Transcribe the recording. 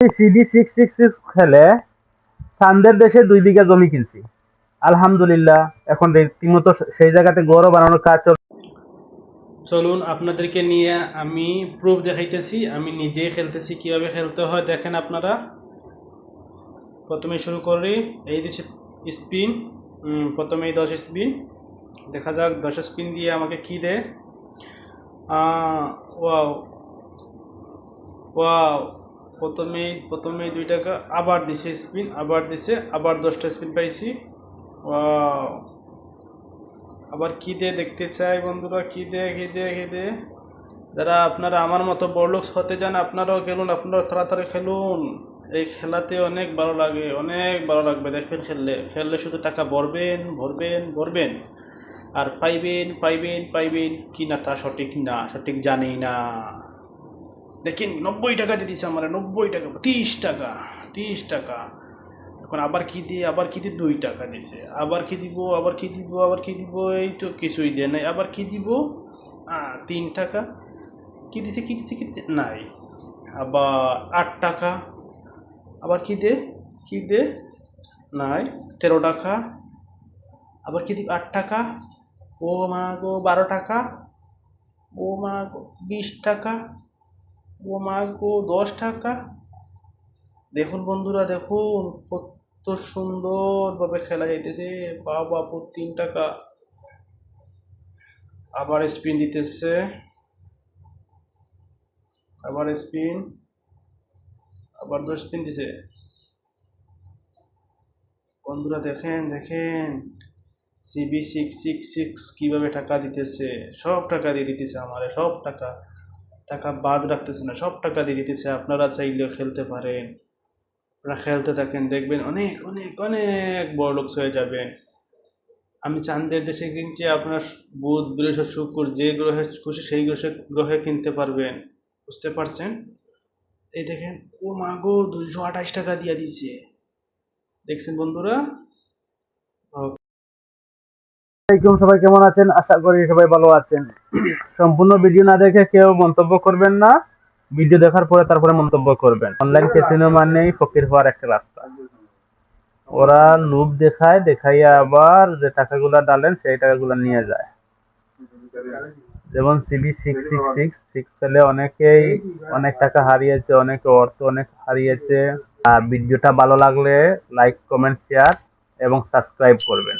CD six six six খেলে চান্দের দেশে দুই বিঘা জমি কিনছি। আলহামদুলিল্লাহ, এখন রীতিমতো সেই জায়গাতে গৌরব বানানোর কাজ চলছে চলুন আপনাদেরকে নিয়ে আমি প্রুফ দেখাইতেছি, আমি নিজেই খেলতেছি, কীভাবে খেলতে হয় দেখেন আপনারা। প্রথমে শুরু করি, এই দিচ্ছে স্পিন প্রথমেই দশ স্পিন দেখা যাক, দশ স্পিন দিয়ে আমাকে কি দেয়। ওয়াও ওয়াও প্রথমেই প্রথমেই দুই টাকা, আবার দিছে স্পিন আবার দিছে, আবার দশটা স্পিন পাইছি। আবার কি দে দেখতে চাই বন্ধুরা? কি দে কি দে কি দে যারা আপনারা আমার মতো বড়লোক হতে চান, আপনারাও খেলুন, আপনারাও তাড়াতাড়ি খেলুন। এই খেলাতে অনেক ভালো লাগে, অনেক ভালো লাগবে দেখবেন খেললে। খেললে শুধু টাকা ভরবেন ভরবেন ভরবেন। আর পাইবেন পাইবেন পাইবেন, কি না তা সঠিক না, সঠিক জানি না। দেখেন নব্বই টাকা দিয়ে দিছে আমার, নব্বই টাকা, তিরিশ টাকা তিরিশ টাকা। এখন আবার কি দিয়ে, আবার কি দিয়ে দুই টাকা দিছে? আবার কি দিব, আবার কি দিব, আবার কি দিব? এই তো কিছুই দেয় নাই। আবার কি দিব? তিন টাকা। কি দিছে কি দিছে কি দিছে? নাই। আবার আট টাকা। আবার কি দে কি দে? নাই। তেরো টাকা। আবার কি দিব? আট টাকা। ও মা গো, বারো টাকা। ও মা গো, বিশ টাকা। ও মা গো, দশ টাকা? দেখুন বন্ধুরা, দেখুন, কত সুন্দরভাবে খেলা যাইতেছে। বা বাবা তিন টাকা। আবার স্পিন দিতেছে। আবার স্পিন আবার দশ স্পিন দিছে। বন্ধুরা, দেখেন দেখেন। সিবি সিক্স সিক্স সিক্স কীভাবে টাকা দিতেছে? সব টাকা দিয়ে দিতেছে আমারে, সব টাকা। টাকা বাদ রাখতেছে না, সব টাকা দিয়ে দিতেছে। আপনারা চাইলে খেলতে পারেন। আপনারা খেলতে থাকেন, দেখবেন অনেক অনেক অনেক বড় লোক হয়ে যাবেন। আমি চাঁদের দেশে কিনছি, আপনার বুধ, বৃহস্পতি, শুক্র, যে গ্রহে খুশি সেই গ্রহে গ্রহে কিনতে পারবেন। বুঝতে পারছেন? এই দেখেন ও মাগো দুইশো আঠাশ টাকা দিয়ে দিছে। দেখছেন বন্ধুরা? আসসালামাইকুম সবাই কেমন আছেন? আশা করি সবাই ভালো আছেন। সম্পূর্ণ ভিডিও না দেখে কেউ মন্তব্য করবেন না। ভিডিও দেখার পরে তারপরে মন্তব্য করবেন। অনলাইন ক্যাসিনো মানেই ফকির হওয়ার একটা রাস্তা। ওরা লোভ দেখায়, দেখাইয়া আবার যে টাকাগুলা ডালেন, সেই টাকাগুলা নিয়ে যায়। যেমন CB six six six six পেলে অনেকেই অনেক টাকা হারিয়েছে, অনেকে অর্থ অনেক হারিয়েছে। আর ভিডিওটা ভালো লাগলে লাইক কমেন্ট শেয়ার এবং সাবস্ক্রাইব করবেন।